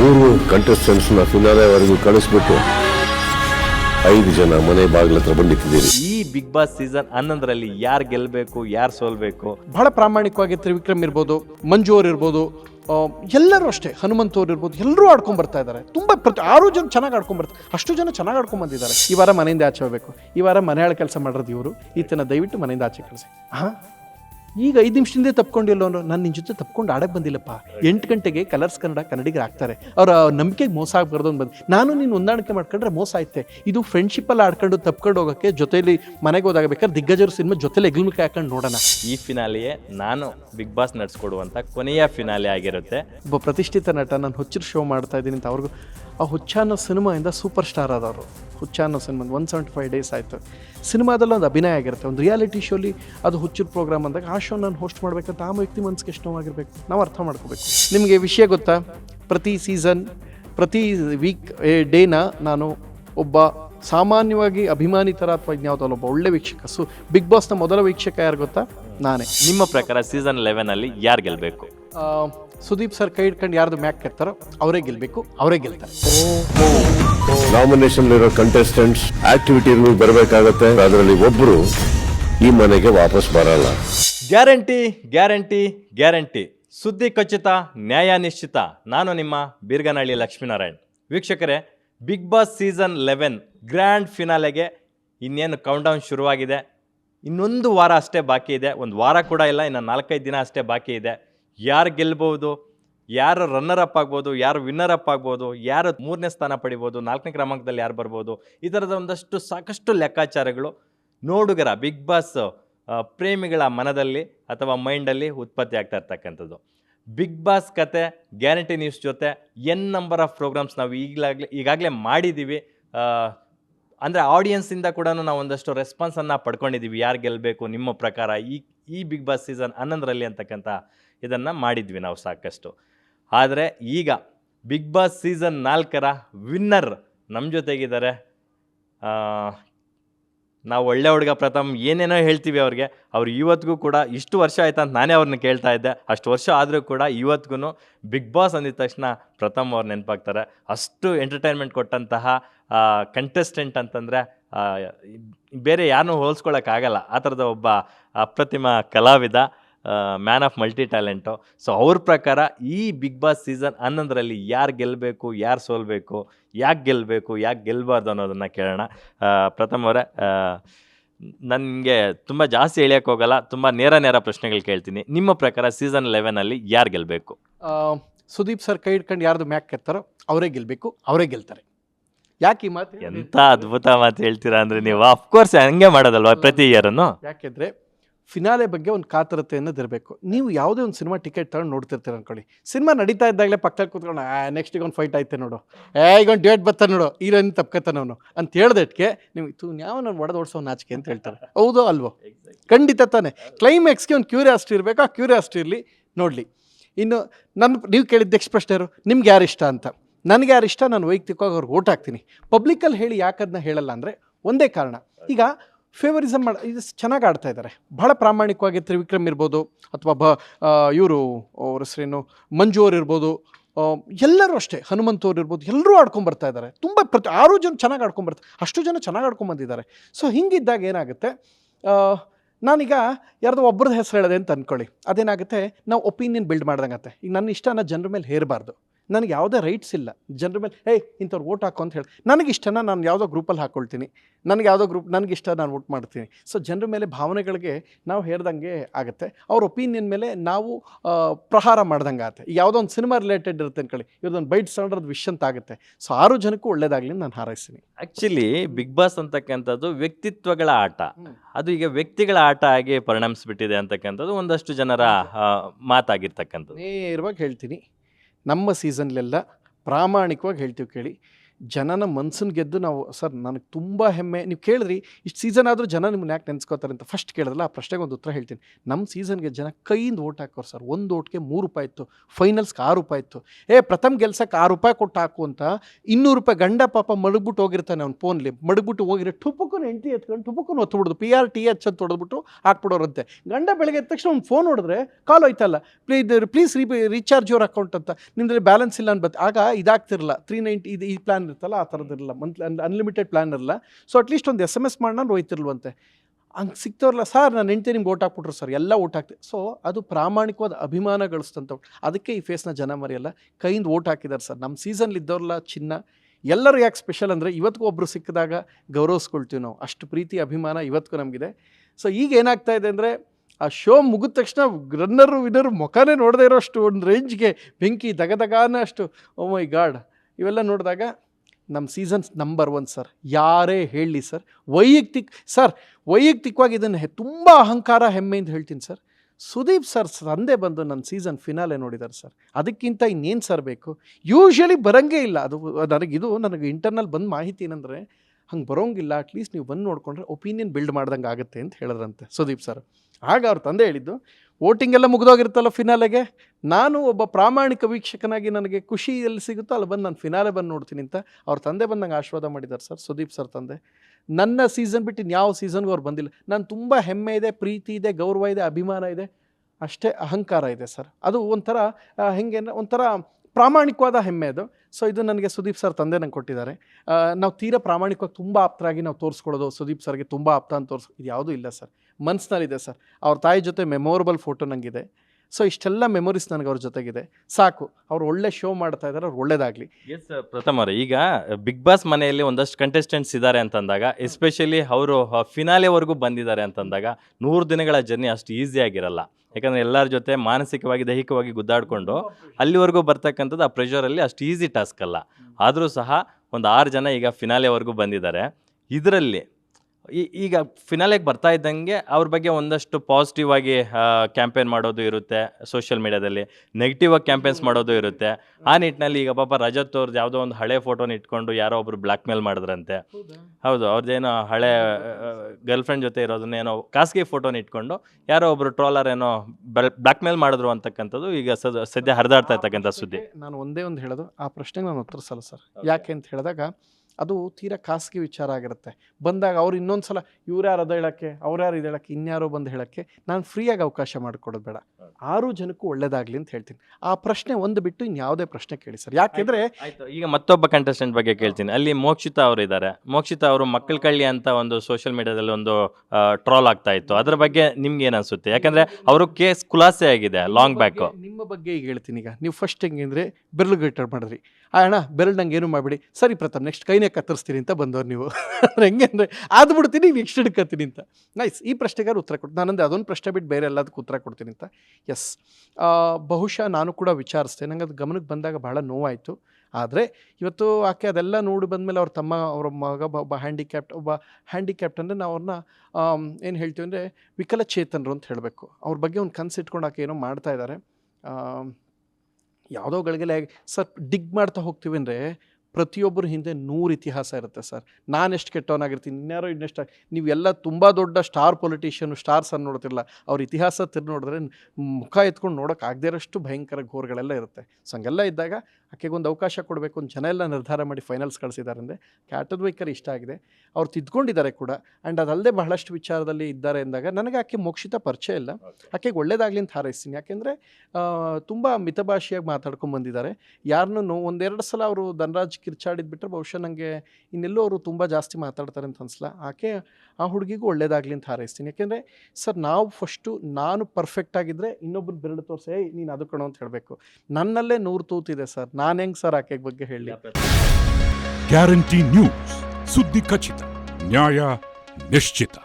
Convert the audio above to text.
ಮೂರು ಕಂಟೆಸ್ಟೆಂಟ್ಸ್ನ ಫಿನಾಲೆವರೆಗೂ ಕಳಿಸ್ಬಿಟ್ಟು ಐದು ಜನ ಮನೆ ಬಾಗಿಲ ಹತ್ರ ಬಂದಿಟ್ಟಿದ್ದೀರಿ. ಈ ಬಿಗ್ ಬಾಸ್ ಸೀಸನ್ ಹನ್ನೊಂದರಲ್ಲಿ ಯಾರು ಗೆಲ್ಲಬೇಕು ಯಾರು ಸೋಲ್ಬೇಕು? ಬಹಳ ಪ್ರಾಮಾಣಿಕವಾಗಿ ತ್ರಿವಿಕ್ರಮ್ ಇರ್ಬೋದು ಮಂಜು ಅವ್ರು ಇರ್ಬೋದು ಆ, ಎಲ್ಲರೂ ಅಷ್ಟೇ ಹನುಮಂತ್ ಅವ್ರು ಇರ್ಬೋದು ಎಲ್ಲರೂ ಆಡ್ಕೊಂಡ್ ಬರ್ತಾ ಇದ್ದಾರೆ ತುಂಬ ಪ್ರತಿ ಆರು ಜನ ಚೆನ್ನಾಗಿ ಆಡ್ಕೊಂಡ್ ಬರ್ತಾರೆ ಅಷ್ಟು ಜನ ಚೆನ್ನಾಗಿ ಆಡ್ಕೊಂಡ್ ಬಂದಿದ್ದಾರೆ. ಈ ವಾರ ಮನೆಯಿಂದ ಆಚೆ ಹೋಗ್ಬೇಕು. ಈ ವಾರ ಮನೆಯಾಳ ಕೆಲಸ ಮಾಡಿರೋದು ಇವರು. ಈತನ ದಯವಿಟ್ಟು ಮನೆಯಿಂದ ಆಚೆ ಕಳಿಸಿ. ಹಾಂ? ಈಗ ಐದು ನಿಮಿಷದಿಂದ ತಪ್ಕೊಂಡಿಲ್ಲ ಅವನು. ನಾನು ನಿನ್ನ ಜೊತೆ ತಪ್ಕೊಂಡು ಆಡಕ್ಕೆ ಬಂದಿಲ್ಲಪ್ಪ. ಎಂಟು ಗಂಟೆಗೆ ಕಲರ್ಸ್ ಕನ್ನಡ ಕನ್ನಡಿಗರು ಆಗ್ತಾರೆ. ಅವರ ನಂಬಿಕೆಗೆ ಮೋಸ ಆಗ್ಬಾರ್ದು ಅಂತ ಬಂದು ನಾನು ನೀನು ಹೊಂದಾಣಿಕೆ ಮಾಡ್ಕೊಂಡ್ರೆ ಮೋಸ ಆಯ್ತೆ. ಇದು ಫ್ರೆಂಡ್ಶಿಪ್ಪಲ್ಲಿ ಆಡ್ಕೊಂಡು ತಪ್ಕೊಂಡು ಹೋಗೋಕ್ಕೆ ಜೊತೆಯಲ್ಲಿ ಮನೆಗೆ ಹೋದಾಗ ಬೇಕಾದ್ರೆ ದಿಗ್ಗಜರು ಸಿನಿಮಾ ಜೊತೆಲಿ ಎಗ್ಲಿಕ್ಕೆ ಹಾಕೊಂಡು ನೋಡೋಣ. ಈ ಫಿನಾಲಿಯೇ ನಾನು ಬಿಗ್ ಬಾಸ್ ನಡೆಸ್ಕೊಡುವಂಥ ಕೊನೆಯ ಫಿನಾಲಿ ಆಗಿರುತ್ತೆ. ಒಬ್ಬ ಪ್ರತಿಷ್ಠಿತ ನಟ ನಾನು ಹುಚ್ಚರು ಶೋ ಮಾಡ್ತಾ ಇದ್ದೀನಿ ಅಂತ ಅವ್ರಿಗೂ ಆ ಹುಚ್ಚ ಅನ್ನೋ ಸಿನಿಮಾಯಿಂದ ಸೂಪರ್ ಸ್ಟಾರ್ ಆದವರು. ಹುಚ್ಚ ಅನ್ನೋ cinema one seventy five days ಆಯಿತು. ಸಿನಿಮಾದಲ್ಲಿ ಒಂದು ಅಭಿನಯ ಆಗಿರುತ್ತೆ. ಒಂದು ರಿಯಾಲಿಟಿ ಶೋಲಿ ಅದು ಹುಚ್ಚು ಪ್ರೋಗ್ರಾಮ್ ಅಂದಾಗ ಆ ಶೋ ನಾನು ಹೋಸ್ಟ್ ಮಾಡಬೇಕಂತ ಆ ವ್ಯಕ್ತಿ ಮನಸ್ಸಿಗೆ ಎಷ್ಟು ನೋವಾಗಿರಬೇಕು ನಾವು ಅರ್ಥ ಮಾಡ್ಕೋಬೇಕು. ನಿಮಗೆ ವಿಷಯ ಗೊತ್ತಾ? ಪ್ರತಿ ಸೀಸನ್ ಪ್ರತಿ ವೀಕ್ ಡೇನ ನಾನು ಒಬ್ಬ ಸಾಮಾನ್ಯವಾಗಿ ಅಭಿಮಾನಿ ಥರ ಅಥವಾ ಇನ್ಯಾವುದಲ್ಲ ಒಬ್ಬ ಒಳ್ಳೆ ವೀಕ್ಷಕ. ಸೊ ಬಿಗ್ ಬಾಸ್ನ ಮೊದಲ ವೀಕ್ಷಕ ಯಾರು ಗೊತ್ತಾ? ನಾನೇ. ನಿಮ್ಮ ಪ್ರಕಾರ ಸೀಸನ್ ಲೆವೆನಲ್ಲಿ ಯಾರು ಗೆಲ್ಲಬೇಕು ಸುದೀಪ್ ಸರ್ ಕೈ ಇಟ್ಕೊಂಡು ಯಾರ್ದು ಮ್ಯಾಕ್ ಕೆತ್ತಾರೋ ಅವರೇ ಗೆಲ್ಬೇಕು. ಅವರೇ ಗೆಲ್ತಾರೆ. ನಾಮಿನೇಷನ್ ಇರೋ ಕಂಟೆಸ್ಟೆಂಟ್ಸ್ ಆಕ್ಟಿವಿಟಿ ಬರಬೇಕಾಗತ್ತೆ. ಅದರಲ್ಲಿ ಒಬ್ರು ಈ ಮನೆಗೆ ವಾಪಸ್ ಬರಲ್ಲ. Guarantee guarantee guarantee. ಸುದ್ದಿ ಖಚಿತ, ನ್ಯಾಯ ನಿಶ್ಚಿತ. ನಾನು ನಿಮ್ಮ ಬೀರ್ಗನಹಳ್ಳಿ ಲಕ್ಷ್ಮೀನಾರಾಯಣ್. ವೀಕ್ಷಕರೇ big boss season eleven grand ಫಿನಾಲೆಗೆ ಇನ್ನೇನು ಕೌಂಟೌನ್ ಶುರುವಾಗಿದೆ? ಇನ್ನೊಂದು ವಾರ ಅಷ್ಟೇ ಬಾಕಿ ಇದೆ. ಒಂದು ವಾರ ಕೂಡ ಇಲ್ಲ, ಇನ್ನು ನಾಲ್ಕೈದು ದಿನ ಅಷ್ಟೇ ಬಾಕಿ ಇದೆ. ಯಾರು ಗೆಲ್ಬೋದು ಯಾರು ರನ್ನರ್ ಅಪ್ ಆಗ್ಬೋದು, ಯಾರು ವಿನ್ನರ್ ಅಪ್ ಆಗ್ಬೋದು, ಯಾರು ಮೂರನೇ ಸ್ಥಾನ ಪಡಿಬೋದು, ನಾಲ್ಕನೇ ಕ್ರಮಾಂಕದಲ್ಲಿ ಯಾರು ಬರ್ಬೋದು, ಈ ಥರದ ಒಂದಷ್ಟು ಸಾಕಷ್ಟು ಲೆಕ್ಕಾಚಾರಗಳು ನೋಡುಗರ ಬಿಗ್ ಬಾಸ್ ಪ್ರೇಮಿಗಳ ಮನದಲ್ಲಿ ಅಥವಾ ಮೈಂಡಲ್ಲಿ ಉತ್ಪತ್ತಿ ಆಗ್ತಾ ಇರ್ತಕ್ಕಂಥದ್ದು. ಬಿಗ್ ಬಾಸ್ ಕತೆ ಗ್ಯಾರಂಟಿ ನ್ಯೂಸ್ ಜೊತೆ ಎನ್ ನಂಬರ್ ಆಫ್ ಪ್ರೋಗ್ರಾಮ್ಸ್ ನಾವು ಈಗಲಾಗಲೇ, ಈಗಾಗಲೇ ಮಾಡಿದ್ದೀವಿ ಅಂದರೆ ಆಡಿಯನ್ಸಿಂದ ಕೂಡ ನಾವು ಒಂದಷ್ಟು ರೆಸ್ಪಾನ್ಸನ್ನು ಪಡ್ಕೊಂಡಿದ್ದೀವಿ ಯಾರು ಗೆಲ್ಲಬೇಕು ನಿಮ್ಮ ಪ್ರಕಾರ ಈ ಈ ಬಿಗ್ ಬಾಸ್ ಸೀಸನ್ ಹನ್ನೊಂದರಲ್ಲಿ ಅಂತಕ್ಕಂಥ ಇದನ್ನು ಮಾಡಿದ್ವಿ ನಾವು ಸಾಕಷ್ಟು. ಆದರೆ ಈಗ ಬಿಗ್ ಬಾಸ್ ಸೀಸನ್ ನಾಲ್ಕರ ವಿನ್ನರ್ ನಮ್ಮ ಜೊತೆಗಿದ್ದಾರೆ. ನಾವು ಒಳ್ಳೆ ಹುಡುಗ ಪ್ರಥಮ್ ಏನೇನೋ ಹೇಳ್ತೀವಿ ಅವ್ರಿಗೆ. ಅವ್ರು ಇವತ್ತಿಗೂ ಕೂಡ ಇಷ್ಟು ವರ್ಷ ಆಯ್ತು ಅಂತ ನಾನೇ ಅವ್ರನ್ನ ಕೇಳ್ತಾ ಇದ್ದೆ. ಅಷ್ಟು ವರ್ಷ ಆದರೂ ಕೂಡ ಇವತ್ತಿಗೂ ಬಿಗ್ ಬಾಸ್ ಅಂದಿದ ತಕ್ಷಣ ಪ್ರಥಮ್ ಅವ್ರು ನೆನಪಾಗ್ತಾರೆ. ಅಷ್ಟು ಎಂಟರ್ಟೈನ್ಮೆಂಟ್ ಕೊಟ್ಟಂತಹ ಕಂಟೆಸ್ಟೆಂಟ್ ಅಂತಂದರೆ ಬೇರೆ ಯಾರನ್ನೂ ಹೋಲಿಸ್ಕೊಳ್ಳೋಕ್ಕಾಗಲ್ಲ ಆ ಥರದ ಒಬ್ಬ ಅಪ್ರತಿಮ ಕಲಾವಿದ. Man of multi talent so ಅವ್ರ ಪ್ರಕಾರ ಈ ಬಿಗ್ ಬಾಸ್ ಸೀಸನ್ ಹನ್ನೊಂದರಲ್ಲಿ ಯಾರು ಗೆಲ್ಲಬೇಕು ಯಾರು ಸೋಲ್ಬೇಕು ಯಾಕೆ ಗೆಲ್ಲಬೇಕು ಯಾಕೆ ಗೆಲ್ಲಬಾರ್ದು ಅನ್ನೋದನ್ನು ಕೇಳೋಣ. ಪ್ರಥಮ ಅವರೇ ನನಗೆ ತುಂಬ ಜಾಸ್ತಿ ಎಳಿಯೋಕ್ಕೆ ಹೋಗಲ್ಲ ತುಂಬ ನೇರ ನೇರ ಪ್ರಶ್ನೆಗಳು ಕೇಳ್ತೀನಿ. ನಿಮ್ಮ ಪ್ರಕಾರ ಸೀಸನ್ ಲೆವೆನಲ್ಲಿ ಯಾರು ಗೆಲ್ಲಬೇಕು ಸುದೀಪ್ ಸರ್ ಕೈ ಇಟ್ಕೊಂಡು ಯಾರ್ದು ಮ್ಯಾಕ್ ಕೆತ್ತಾರೋ ಅವರೇ ಗೆಲ್ಲಬೇಕು ಅವರೇ ಗೆಲ್ತಾರೆ. ಯಾಕೆ ಈ ಮಾತು? ಎಂಥ ಅದ್ಭುತ ಮಾತು ಹೇಳ್ತೀರಾ ಅಂದರೆ ನೀವು ಅಫ್ಕೋರ್ಸ್ ಹಂಗೆ ಮಾಡೋದಲ್ವಾ ಪ್ರತಿ ಇಯರನ್ನು ಯಾಕೆಂದ್ರೆ ಫಿನಾಲೆ ಬಗ್ಗೆ ಒಂದು ಕಾತರತೆ ಅನ್ನೋದು ಇರಬೇಕು. ನೀವು ಯಾವುದೇ ಒಂದು ಸಿನಿಮಾ ಟಿಕೆಟ್ ತಗೊಂಡು ನೋಡ್ತಿರ್ತೀರ ಅನ್ಕೊಳ್ಳಿ. ಸಿನಿಮಾ ನಡೀತಾ ಇದ್ದಾಗಲೇ ಪಕ್ಕದಲ್ಲಿ ಕೂತ್ಕೊಂಡು ನೆಕ್ಸ್ಟ್ ಈಗ ಒಂದು ಫೈಟ್ ಆಯ್ತೆ ನೋಡು. ಏ ಈಗ ಒಂದು ಡೇಟ್ ಬರ್ತಾನೆ ನೋಡು. ಹೀರೋಯಿನ್ ತಪ್ಕತ್ತಾನ ಅವನು. ಅಂತ ಹೇಳ್ದಟ್ಗೆ ನೀವು ತು ಯಾವ ನಾನು ಒಡೆದೋಡ್ಸೋ ನಾಚಿಕೆ ಅಂತ ಹೇಳ್ತಾರೆ. ಹೌದೋ ಅಲ್ವೋ? ಖಂಡಿತ ತಾನೆ. ಕ್ಲೈಮ್ಯಾಕ್ಸ್ಗೆ ಒಂದು ಕ್ಯೂರಿಯಾಸಿಟಿ ಇರಬೇಕು. ಆ ಕ್ಯೂರಿಯಾಸಿಟಿ ಇರಲಿ ನೋಡಲಿ. ಇನ್ನು ನನ್ನ ನೀವು ಕೇಳಿದ್ದ ನೆಕ್ಸ್ಟ್ ಪ್ರಶ್ನೆಯರು ನಿಮ್ಗೆ ಯಾರು ಇಷ್ಟ ಅಂತ. ನನಗೆ ಯಾರು ಇಷ್ಟ? ನಾನು ವೈಯಕ್ತಿಕವಾಗಿ ಅವ್ರಿಗೆ ಓಟ್ ಹಾಕ್ತೀನಿ. ಪಬ್ಲಿಕಲ್ಲಿ ಹೇಳಿ ಯಾಕದನ್ನ ಹೇಳಲ್ಲ ಅಂದರೆ ಒಂದೇ ಕಾರಣ. ಈಗ ಫೇವರಿಸಮ್ ಮಾಡ ಇದು ಚೆನ್ನಾಗಿ ಆಡ್ತಾ ಇದ್ದಾರೆ ಬಹಳ ಪ್ರಾಮಾಣಿಕವಾಗಿ ತ್ರಿವಿಕ್ರಮ್ ಇರ್ಬೋದು, ಅಥವಾ ಬ ಇವರು ಅವ್ರ ಹೆಸರೇನು? ಮಂಜು ಅವ್ರು ಇರ್ಬೋದು ಎಲ್ಲರೂ ಅಷ್ಟೇ ಹನುಮಂತವ್ರು ಇರ್ಬೋದು ಎಲ್ಲರೂ ಆಡ್ಕೊಂಬರ್ತಾ ಇದ್ದಾರೆ ತುಂಬ ಪ್ರತಿ, ಆರು ಜನ ಚೆನ್ನಾಗಿ ಆಡ್ಕೊಂಬರ್ತಾರೆ ಅಷ್ಟು ಜನ ಚೆನ್ನಾಗಿ ಆಡ್ಕೊಂಬಂದಿದ್ದಾರೆ ಸೊ ಹಿಂಗಿದ್ದಾಗ ಏನಾಗುತ್ತೆ? ನಾನೀಗ ಯಾರ್ದೋ ಒಬ್ಬರದ ಹೆಸರು ಹೇಳಿದೆ ಅಂತ ಅಂದ್ಕೊಳ್ಳಿ ಅದೇನಾಗುತ್ತೆ? ನಾವು ಒಪಿನಿಯನ್ ಬಿಲ್ಡ್ ಮಾಡ್ದಂಗತ್ತೆ. ಈಗ ನನ್ನ ಇಷ್ಟನ ಜನರ ಮೇಲೆ ಹೇರಬಾರ್ದು. ನನಗೆ ಯಾವುದೇ ರೈಟ್ಸ್ ಇಲ್ಲ. ಜನರ ಮೇಲೆ ಏಯ್ ಇಂಥವ್ರು ಓಟ್ ಹಾಕು ಅಂತ ಹೇಳಿ. ನನಗಿಷ್ಟನ ನಾನು ಯಾವುದೋ ಗ್ರೂಪಲ್ಲಿ ಹಾಕ್ಕೊಳ್ತೀನಿ ನನಗೆ ಯಾವುದೋ ಗ್ರೂಪ್ ನನಗೆ ಇಷ್ಟ ನಾನು ವೋಟ್ ಮಾಡ್ತೀನಿ. ಸೊ ಜನರ ಮೇಲೆ ಭಾವನೆಗಳಿಗೆ ನಾವು ಹೇಳ್ದಂಗೆ ಆಗುತ್ತೆ. ಅವ್ರ ಒಪಿನಿಯನ್ ಮೇಲೆ ನಾವು ಪ್ರಹಾರ ಮಾಡ್ದಂಗೆ ಆಗುತ್ತೆ. ಯಾವುದೋ ಒಂದು ಸಿನಿಮಾ ರಿಲೇಟೆಡ್ ಇರುತ್ತೆ ಅನ್ಕೊಳ್ಳಿ. ಇವ್ರದ್ದೊಂದು ಬೈಟ್ ಸೌಂಡ್ರದ್ದು ವಿಷ್ ಅಂತ ಆಗುತ್ತೆ. ಸೊ ಆರು ಜನಕ್ಕೂ ಒಳ್ಳೇದಾಗಲಿ ನಾನು ಹಾರೈಸ್ತೀನಿ. ಆ್ಯಕ್ಚುಲಿ ಬಿಗ್ ಬಾಸ್ ಅಂತಕ್ಕಂಥದ್ದು ವ್ಯಕ್ತಿತ್ವಗಳ ಆಟ. ಅದು ಈಗ ವ್ಯಕ್ತಿಗಳ ಆಟ ಆಗಿ ಪರಿಣಮಿಸ್ಬಿಟ್ಟಿದೆ ಅಂತಕ್ಕಂಥದ್ದು ಒಂದಷ್ಟು ಜನರ ಮಾತಾಗಿರ್ತಕ್ಕಂಥದ್ದು. ಇರುವಾಗ ಹೇಳ್ತೀನಿ. ನಮ್ಮ ಸೀಸನ್ಲೆಲ್ಲ ಪ್ರಾಮಾಣಿಕವಾಗಿ ಹೇಳ್ತೀವಿ ಕೇಳಿ. ಜನನ ಮನ್ಸನ್ನು ಗೆದ್ದು ನಾವು, ಸರ್, ನನಗೆ ತುಂಬ ಹೆಮ್ಮೆ. ನೀವು ಕೇಳಿದ್ರಿ, ಇಷ್ಟು ಸೀಸನ್ ಆದರೂ ಜನ ನಿಮ್ಮನ್ನ ಯಾಕೆ ನೆನೆಸ್ಕೋತಾರೆ ಅಂತ ಫಸ್ಟ್ ಕೇಳಿದ್ರಲ್ಲ, ಆ ಪ್ರಶ್ನೆಗೆ ಒಂದು ಉತ್ತರ ಹೇಳ್ತೀನಿ. ನಮ್ಮ ಸೀಸನ್ಗೆ ಜನ ಕೈಯಿಂದ ಓಟ್ ಹಾಕೋರು ಸರ್. ಒಂದು ಓಟ್ಗೆ ಮೂರು ರೂಪಾಯಿ ಇತ್ತು. ಫೈನಲ್ಸ್ಗೆ ಆರು ರೂಪಾಯಿ ಇತ್ತು. ಏ, ಪ್ರಥಮ ಗೆಲ್ಸಕ್ಕೆ ಆರು ರೂಪಾಯಿ ಕೊಟ್ಟು ಹಾಕು ಅಂತ ಇನ್ನೂರು ರೂಪಾಯಿ ಗಂಡ ಪಾಪ ಮಡಗ್ಬಿಟ್ಟು ಹೋಗಿರ್ತಾನೆ ಅವ್ನು ಫೋನ್ಲಿ ಮಡಗ್ಬಿಟ್ಟು ಹೋಗಿರೋ ಟುಪಕ್ಕೂ ಹೆಂಡತಿ ಎತ್ಕೊಂಡು ಟುಪಕ್ಕೂ ಒತ್ಬಿಡೋದು. ಪಿ ಆರ್ ಟಿ ಎಚ್ ಅಂತ ಹೊಡೆದ್ಬಿಟ್ಟು ಹಾಕ್ಬಿಡೋರಂತೆ. ಗಂಡ ಬೆಳಗ್ಗೆ ಎದ್ದ ತಕ್ಷಣ ಅವ್ನು ಫೋನ್ ಹೊಡೆದ್ರೆ ಕಾಲ್ ಹೋಯ್ತಲ್ಲ. ಪ್ಲೀಸ್ ರೀ ರೀಚಾರ್ಜ್ ಯುವರ್ ಅಕೌಂಟ್ ಅಂತ. ನಿಮ್ಮದ್ರಲ್ಲಿ ಬ್ಯಾಲೆನ್ಸ್ ಇಲ್ಲ ಅನ್ಬತ್ತೆ. ಆಗ ಇದಾಗ್ತಿರಲ್ಲ. ತ್ರೀ ನೈಂಟಿ ಇದು ಈ ಪ್ಲಾನ್ ಇರ್ತಲ್ಲ ಆ ಥರದ್ದು ಇರಲ್ಲ ಮಂತ್ಲಿ ಅನ್ಲಿಮಿಟೆಡ್ ಪ್ಲ್ಯಾನ್ ಇರಲ್ಲ ಸೊ ಅಟ್ಲೀಸ್ಟ್ ಒಂದು ಎಸ್ ಎಂ ಎಸ್ ಮಾಡೋಣ ಹೋಯ್ತಿರ್ಲ್ವಂತೆ. ಹಂಗೆ ಸಿಕ್ತವ್ರಲ್ಲ, ಸರ್, ನಾನು ಹೆಂಡ್ತಿ ನಿಮ್ಗೆ ಓಟ್ ಹಾಕ್ಬಿಟ್ರು ಸರ್, ಎಲ್ಲ ಓಟ್ ಹಾಕ್ತಿ ಸೊ ಅದು ಪ್ರಾಮಾಣಿಕವಾದ ಅಭಿಮಾನ ಗಳಿಸ್ತಂತ ಅದಕ್ಕೆ ಈ ಫೇಸ್ನ ಜನ ಮರೆಯಲ್ಲ. ಕೈಯಿಂದ ಓಟ್ ಹಾಕಿದ್ದಾರೆ ಸರ್. ನಮ್ಮ ಸೀಸನ್ಲಿ ಇದ್ದವ್ರಲ್ಲ, ಚಿನ್ನ. ಎಲ್ಲರೂ ಯಾಕೆ ಸ್ಪೆಷಲ್ ಅಂದರೆ ಇವತ್ತಿಗೂ ಒಬ್ಬರು ಸಿಕ್ಕಿದಾಗ ಗೌರವಿಸ್ಕೊಳ್ತೀವಿ ನಾವು. ಅಷ್ಟು ಪ್ರೀತಿ, ಅಭಿಮಾನ ಇವತ್ತಿಗೂ ನಮಗಿದೆ. ಸೊ ಈಗ ಏನಾಗ್ತಾ ಇದೆ ಅಂದರೆ, ಆ ಶೋ ಮುಗಿದ ತಕ್ಷಣ ರನ್ನರು ವಿನರು ಮುಖನೇ ನೋಡದೇ ಇರೋಷ್ಟು ಒಂದು ರೇಂಜ್ಗೆ ಬೆಂಕಿ ದಗದಗಾನ ಅಷ್ಟು ಓ ಮೈ ಗಾಡ್ ಇವೆಲ್ಲ ನೋಡಿದಾಗ ನಮ್ಮ ಸೀಸನ್ಸ್ ನಂಬರ್ ಒನ್ ಸರ್ ಯಾರೇ ಹೇಳಲಿ ಸರ್ ವೈಯಕ್ತಿಕ ಸರ್ ವೈಯಕ್ತಿಕವಾಗಿ ಇದನ್ನು ತುಂಬ ಅಹಂಕಾರ, ಹೆಮ್ಮೆಯಿಂದ ಹೇಳ್ತೀನಿ ಸರ್ ಸುದೀಪ್ ಸರ್ ತಂದೆ ಬಂದು ನನ್ನ ಸೀಸನ್ ಫಿನಾಲೆ ನೋಡಿದ್ದಾರೆ ಸರ್ ಅದಕ್ಕಿಂತ ಇನ್ನೇನು ಸರ್ ಬೇಕು? ಯೂಶ್ವಲಿ ಬರೋಂಗೇ ಇಲ್ಲ. ಅದು ನನಗಿದು ನನಗೆ ಇಂಟರ್ನಲ್ ಬಂದ ಮಾಹಿತಿ ಏನಂದರೆ, ಹಂಗೆ ಬರೋಂಗಿಲ್ಲ. ಅಟ್ಲೀಸ್ಟ್ ನೀವು ಬಂದು ನೋಡಿಕೊಂಡ್ರೆ ಒಪಿನಿಯನ್ ಬಿಲ್ಡ್ ಮಾಡ್ದಂಗೆ ಆಗುತ್ತೆ ಅಂತ ಹೇಳಿದ್ರಂತೆ ಸುದೀಪ್ ಸರ್ ಆಗ ಅವ್ರ ತಂದೆ ಹೇಳಿದ್ದು ವೋಟಿಂಗ್ ಎಲ್ಲ ಮುಗಿದೋಗಿರುತ್ತಲ್ಲ ಫಿನಾಲೆಗೆ ನಾನು ಒಬ್ಬ ಪ್ರಾಮಾಣಿಕ ವೀಕ್ಷಕನಾಗಿ ನನಗೆ ಖುಷಿ ಎಲ್ಲಿ ಸಿಗುತ್ತೋ ಅಲ್ಲಿ ಬಂದು ನಾನು ಫಿನಾಲೆ ಬಂದು ನೋಡ್ತೀನಿ ಅಂತ. ಅವ್ರ ತಂದೆ ಬಂದಂಗೆ ಆಶೀರ್ವಾದ ಮಾಡಿದ್ದಾರೆ ಸರ್, ಸುದೀಪ್ ಸರ್ ತಂದೆ. ನನ್ನ ಸೀಸನ್ ಬಿಟ್ಟು ಇನ್ಯಾವ ಸೀಸನ್ಗೂ ಅವ್ರು ಬಂದಿಲ್ಲ. ನಾನು ತುಂಬ ಹೆಮ್ಮೆ ಇದೆ, ಪ್ರೀತಿ ಇದೆ, ಗೌರವ ಇದೆ, ಅಭಿಮಾನ ಇದೆ. ಅಷ್ಟೇ ಅಹಂಕಾರ ಇದೆ ಸರ್. ಅದು ಒಂಥರ ಹೆಂಗೆ ಒಂಥರ ಪ್ರಾಮಾಣಿಕವಾದ ಹೆಮ್ಮೆ ಅದು. ಸೊ ಇದು ನನಗೆ ಸುದೀಪ್ ಸರ್ ತಂದೆ ನಂಗೆ ಕೊಟ್ಟಿದ್ದಾರೆ. ನಾವು ತೀರಾ ಪ್ರಾಮಾಣಿಕವಾಗಿ ತುಂಬ ಆಪ್ತರಾಗಿ ನಾವು ತೋರಿಸ್ಕೊಳ್ಳೋದು, ಸುದೀಪ್ ಸರ್ಗೆ ತುಂಬ ಆಪ್ತ ಅಂತ ತೋರಿಸ್ ಇದು ಯಾವುದೂ ಇಲ್ಲ ಸರ್. ಮನ್ಸಿನಲ್ಲಿದೆ ಸರ್. ಅವ್ರ ತಾಯಿ ಜೊತೆ ಮೆಮೊರಬಲ್ ಫೋಟೋ ನನಗಿದೆ ಸೊ ಇಷ್ಟೆಲ್ಲ ಮೆಮೊರೀಸ್ ನನಗೆ ಅವ್ರ ಜೊತೆಗಿದೆ. ಸಾಕು ಅವ್ರು ಒಳ್ಳೆ ಶೋ ಮಾಡ್ತಾ ಇದ್ದಾರೆ ಅವ್ರು ಒಳ್ಳೇದಾಗಲಿ. ಎಸ್ ಪ್ರಥಮ್ ಅವರೇ ಈಗ ಬಿಗ್ ಬಾಸ್ ಮನೆಯಲ್ಲಿ ಒಂದಷ್ಟು ಕಂಟೆಸ್ಟೆಂಟ್ಸ್ ಇದ್ದಾರೆ ಅಂತಂದಾಗ ಎಸ್ಪೆಷಲಿ ಅವರು ಫಿನಾಲೆವರೆಗೂ ಬಂದಿದ್ದಾರೆ ಅಂತಂದಾಗ ನೂರು ದಿನಗಳ ಜರ್ನಿ ಅಷ್ಟು ಈಸಿ ಆಗಿರಲ್ಲ. ಯಾಕಂದರೆ ಎಲ್ಲರ ಜೊತೆ ಮಾನಸಿಕವಾಗಿ ದೈಹಿಕವಾಗಿ ಗುದ್ದಾಡಿಕೊಂಡು ಅಲ್ಲಿವರೆಗೂ ಬರ್ತಕ್ಕಂಥದ್ದು ಆ ಪ್ರೆಷರಲ್ಲಿ ಅಷ್ಟು ಈಸಿ ಟಾಸ್ಕ್ ಅಲ್ಲ. ಆದರೂ ಸಹ ಒಂದು ಆರು ಜನ ಈಗ ಫಿನಾಲೆವರೆಗೂ ಬಂದಿದ್ದಾರೆ. ಇದರಲ್ಲಿ ಈಗ ಫಿನಾಲೆಗೆ ಬರ್ತಾ ಇದ್ದಂಗೆ ಅವ್ರ ಬಗ್ಗೆ ಒಂದಷ್ಟು ಪಾಸಿಟಿವ್ ಆಗಿ ಕ್ಯಾಂಪೇನ್ ಮಾಡೋದು ಇರುತ್ತೆ ಸೋಷಿಯಲ್ ಮೀಡಿಯಾದಲ್ಲಿ ನೆಗೆಟಿವ್ ಆಗಿ ಕ್ಯಾಂಪೇನ್ಸ್ ಮಾಡೋದು ಇರುತ್ತೆ. ಆ ನಿಟ್ಟಿನಲ್ಲಿ ಈಗ ಪಾಪ ರಜತ್ ಅವ್ರದ್ದು ಯಾವುದೋ ಒಂದು ಹಳೆ ಫೋಟೋನ ಇಟ್ಕೊಂಡು ಯಾರೋ ಒಬ್ರು ಬ್ಲ್ಯಾಕ್ ಮೇಲ್ ಮಾಡಿದ್ರಂತೆ. ಹೌದು ಅವ್ರದ್ದೇನೋ ಹಳೆ ಗರ್ಲ್ ಫ್ರೆಂಡ್ ಜೊತೆ ಇರೋದನ್ನೇನೋ ಖಾಸಗಿ ಫೋಟೋನ ಇಟ್ಕೊಂಡು ಯಾರೋ ಒಬ್ರು ಟ್ರೋಲರ್ ಏನೋ ಬ್ಲ್ಯಾಕ್ ಮೇಲ್ ಮಾಡಿದ್ರು ಅಂತಕ್ಕಂಥದ್ದು ಈಗ ಸದ್- ಸದ್ಯ ಹರಿದಾಡ್ತಾ ಇರ್ತಕ್ಕಂಥ ಸುದ್ದಿ. ನಾನು ಒಂದೇ ಒಂದು ಹೇಳೋದು, ಆ ಪ್ರಶ್ನೆಗೆ ನಾನು ಉತ್ತರಿಸಲ್ಲ ಸರ್ ಯಾಕೆ ಅಂತ ಹೇಳಿದಾಗ ಅದು ತೀರಾ ಖಾಸಗಿ ವಿಚಾರ ಆಗಿರುತ್ತೆ. ಬಂದಾಗ ಅವ್ರು ಇನ್ನೊಂದು ಸಲ ಇವ್ರು ಯಾರು ಅದು ಹೇಳೋಕ್ಕೆ? ಅವ್ರು ಯಾರು ಇದು ಹೇಳೋಕ್ಕೆ? ಇನ್ಯಾರೋ ಬಂದು ಹೇಳೋಕ್ಕೆ? ನಾನು ಫ್ರೀಯಾಗಿ ಅವಕಾಶ ಮಾಡಿಕೊಡೋದು ಬೇಡ. ಆರು ಜನಕ್ಕೂ ಒಳ್ಳೇದಾಗಲಿ ಅಂತ ಹೇಳ್ತೀನಿ. ಆ ಪ್ರಶ್ನೆ ಒಂದು ಬಿಟ್ಟು ಇನ್ಯಾವುದೇ ಪ್ರಶ್ನೆ ಕೇಳಿ ಸರ್. ಯಾಕೆಂದರೆ ಆಯ್ತು ಈಗ ಮತ್ತೊಬ್ಬ ಕಂಟೆಸ್ಟೆಂಟ್ ಬಗ್ಗೆ ಕೇಳ್ತೀನಿ. ಅಲ್ಲಿ ಮೋಕ್ಷಿತಾ ಅವರು ಇದ್ದಾರೆ ಮೋಕ್ಷಿತಾ ಅವರು ಮಕ್ಕಳ ಕಳ್ಳಿ ಅಂತ ಒಂದು ಸೋಷಿಯಲ್ ಮೀಡಿಯಾದಲ್ಲಿ ಒಂದು ಟ್ರೋಲ್ ಆಗ್ತಾ ಇತ್ತು. ಅದ್ರ ಬಗ್ಗೆ ನಿಮ್ಗೆ ಏನ್ ಅನ್ಸುತ್ತೆ? ಯಾಕಂದ್ರೆ ಅವರು ಕೇಸ್ ಖುಲಾಸೆ ಆಗಿದೆ ಲಾಂಗ್ ಬ್ಯಾಕ್ ನಿಮ್ಮ ಬಗ್ಗೆ ಈಗ ಹೇಳ್ತೀನಿ ಈಗ. ನೀವು ಫಸ್ಟ್ ಹೆಂಗೆ ಅಂದರೆ ಬೆರಳು ಗಿಟರ್ ಮಾಡಿರಿ ಆ, ಅಣ್ಣ, ಬೆರಳು ನಂಗೆ ಏನು ಮಾಡಬೇಡಿ. ಸರಿ ಪ್ರಥಮ್ ನೆಕ್ಸ್ಟ್ ಕೈನೇ ಕತ್ತರಿಸ್ತೀನಿ ಅಂತ ಬಂದವ್ರು ನೀವು. ಹೆಂಗೆ ಅಂದರೆ ಅದು ಬಿಡ್ತೀನಿ ನೆಕ್ಸ್ಟ್ ಹಿಡ್ಕತ್ತೀನಿ ಅಂತ. ನೈಸ್ ಈ ಪ್ರಶ್ನೆಗಾರ ಉತ್ತರ ಕೊಡ್ತೀನಿ ನಾನಂದ್ರೆ ಅದೊಂದು ಪ್ರಶ್ನೆ ಬಿಟ್ಟು ಬೇರೆ ಎಲ್ಲದಕ್ಕೂ ಉತ್ತರ ಕೊಡ್ತೀನಿ ಅಂತ. ಎಸ್ ಬಹುಶಃ ನಾನು ಕೂಡ ವಿಚಾರಿಸ್ದೆ ನಂಗೆ ಅದು ಗಮನಕ್ಕೆ ಬಂದಾಗ ಭಾಳ ನೋವಾಯಿತು. ಆದರೆ ಇವತ್ತು ಆಕೆ ಅದೆಲ್ಲ ನೋಡಿ ಬಂದಮೇಲೆ ಅವ್ರ ತಮ್ಮ, ಅವರ ಮಗ ಒಬ್ಬ ಹ್ಯಾಂಡಿಕ್ಯಾಪ್ಟ್ ಒಬ್ಬ ಹ್ಯಾಂಡಿಕ್ಯಾಪ್ಟ್ ಅಂದರೆ ನಾವು ಅವ್ರನ್ನ ಏನು ಹೇಳ್ತೀವಿ ಅಂದರೆ ವಿಕಲಚೇತನರು ಅಂತ ಹೇಳಬೇಕು. ಅವ್ರ ಬಗ್ಗೆ ಒಂದು ಕನಸು ಇಟ್ಕೊಂಡು ಆಕೆ ಏನೋ ಮಾಡ್ತಾ ಇದ್ದಾರೆ ಯಾವುದೋ ಗಳಿಗೆಲ್ಲ ಸರ್, ಡಿಗ್ ಮಾಡ್ತಾ ಹೋಗ್ತೀವಿ ಅಂದರೆ ಪ್ರತಿಯೊಬ್ಬರ ಹಿಂದೆ ನೂರು ಇತಿಹಾಸ ಇರುತ್ತೆ, ಸರ್. ನಾನು ಎಷ್ಟು ಕೆಟ್ಟವನಾಗಿರ್ತೀನಿ, ಇನ್ಯಾರೋ ಇನ್ನೆಷ್ಟು ನೀವೆಲ್ಲ ತುಂಬ ದೊಡ್ಡ ಸ್ಟಾರ್ ಪೊಲಿಟಿಷಿಯನು ಸ್ಟಾರ್ಸ್ ಅನ್ನು ನೋಡ್ತಿರಲ್ಲ ಅವ್ರ ಇತಿಹಾಸ ತಿರು ನೋಡಿದ್ರೆ ಮುಖ ಎತ್ಕೊಂಡು ನೋಡೋಕ್ಕಾಗದೇ ಇರೋಷ್ಟು ಭಯಂಕರ ಘೋರಗಳೆಲ್ಲ ಇರುತ್ತೆ. ಸೊ ಹಂಗೆಲ್ಲ ಇದ್ದಾಗ ಆಕೆಗೆ ಒಂದು ಅವಕಾಶ ಕೊಡಬೇಕು ಅಂತ ಜನ ಎಲ್ಲ ನಿರ್ಧಾರ ಮಾಡಿ ಫೈನಲ್ಸ್ ಕಳಿಸಿದ್ದಾರೆ ಅಂದರೆ ಕ್ಯಾಟದ್ ವೈಕರ್ ಇಷ್ಟ ಆಗಿದೆ. ಅವ್ರು ತಿದ್ಕೊಂಡಿದ್ದಾರೆ ಕೂಡ. ಆ್ಯಂಡ್ ಅದಲ್ಲದೆ ಬಹಳಷ್ಟು ವಿಚಾರದಲ್ಲಿ ಇದ್ದಾರೆ ಅಂದಾಗ ನನಗೆ ಆಕೆ ಮೋಕ್ಷಿತ ಪರಿಚಯ ಇಲ್ಲ. ಆಕೆಗೆ ಒಳ್ಳೇದಾಗಲಿ ಅಂತ ಹಾರೈಸ್ತೀನಿ. ಯಾಕೆಂದರೆ ತುಂಬ ಮಿತಭಾಷೆಯಾಗಿ ಮಾತಾಡ್ಕೊಂಡು ಬಂದಿದ್ದಾರೆ. ಯಾರನ್ನೂ ಒಂದೆರಡು ಸಲ ಅವರು ಧನರಾಜ್ ಕಿರ್ಚಾಡಿದ್ ಬಿಟ್ಟರೆ ಬಹುಶಃ ನನಗೆ ಇನ್ನೆಲ್ಲೋ ಅವರು ತುಂಬ ಜಾಸ್ತಿ ಮಾತಾಡ್ತಾರೆ ಅಂತ ಅನ್ಸಲ್ಲ. ಆಕೆ ಆ ಹುಡುಗಿಗೂ ಒಳ್ಳೇದಾಗಲಿ ಅಂತ ಹಾರೈಸ್ತೀನಿ. ಯಾಕೆಂದರೆ ಸರ್ ನಾವು ಫಸ್ಟು ನಾನು ಪರ್ಫೆಕ್ಟ್ ಆಗಿದ್ದರೆ ಇನ್ನೊಬ್ಬರು ಬೆರಳು ತೋರಿಸಿ ಏಯ್ ನೀನು ಅದು ಕಣೋ ಅಂತ ಹೇಳಬೇಕು. ನನ್ನಲ್ಲೇ ನೂರು ತೂತಿದೆ ಸರ್. ನಾನು ಹೆಂಗ್ ಸರ್ ಆಕೆಗೆ ಬಗ್ಗೆ ಹೇಳಿ? ಗ್ಯಾರಂಟಿ ನ್ಯೂಸ್ ಸುದ್ದಿ ಖಚಿತ ನ್ಯಾಯ ನಿಶ್ಚಿತ.